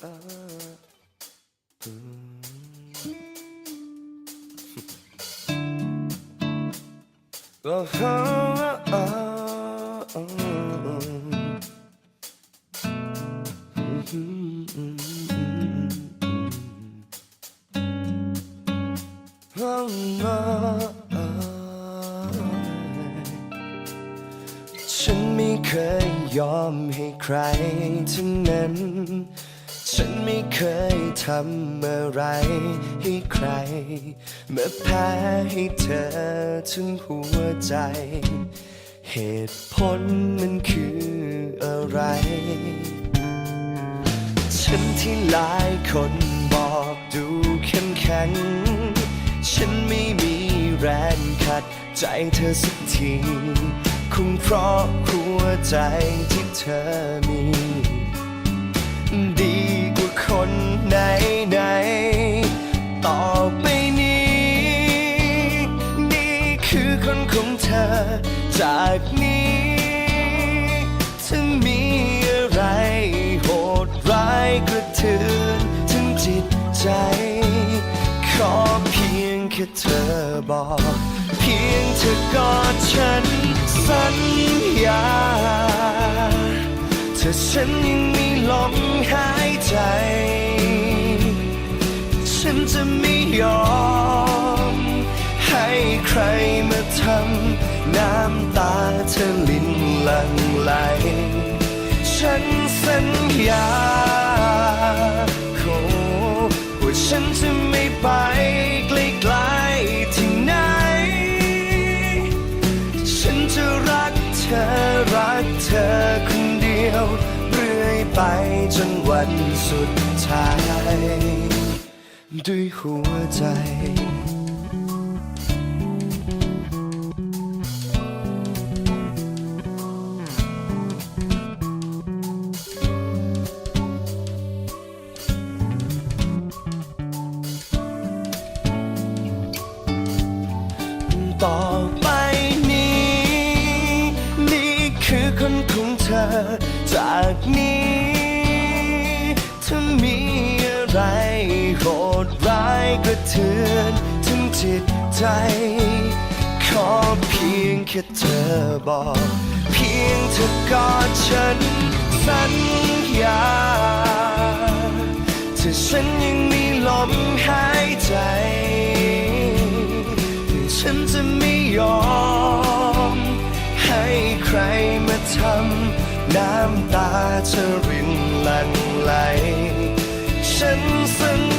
ฉันไม่เคยยอมให้ใครทั้งนั้น ฉันไม่เคยทำอะไรให้ใคร มาแพ้ให้เธอถึงหัวใจ เหตุผลมันคืออะไร ฉันที่หลายคนบอกดูเข้มแข็ง ฉันไม่มีแรงขัดใจเธอสักทีคงเพราะหัวใจที่เธอมี ดี ค่เธอบอก เพียงเธอกอดฉันสัญญาถ้าฉันยังมีลมหายใจ ฉันจะไม่ยอม ให้ใครมาทำน้ำตาเธอลินลังไหลฉันสัญญา ไปจนวันสุดท้าย ด้วยหัวใจต่อไปนี้ นี่คือคนของเธอ จากนี้ ไรโหดร้ายกระเทือนถึงจิตใจ ขอเพียงแค่เธอบอก เพียงเธอกอดฉันสัญญาถ้าฉันยังมีลมหายใจฉันจะไม่ยอม ให้ใครมาทำน้ำตาเธอรินหลังไหล 深深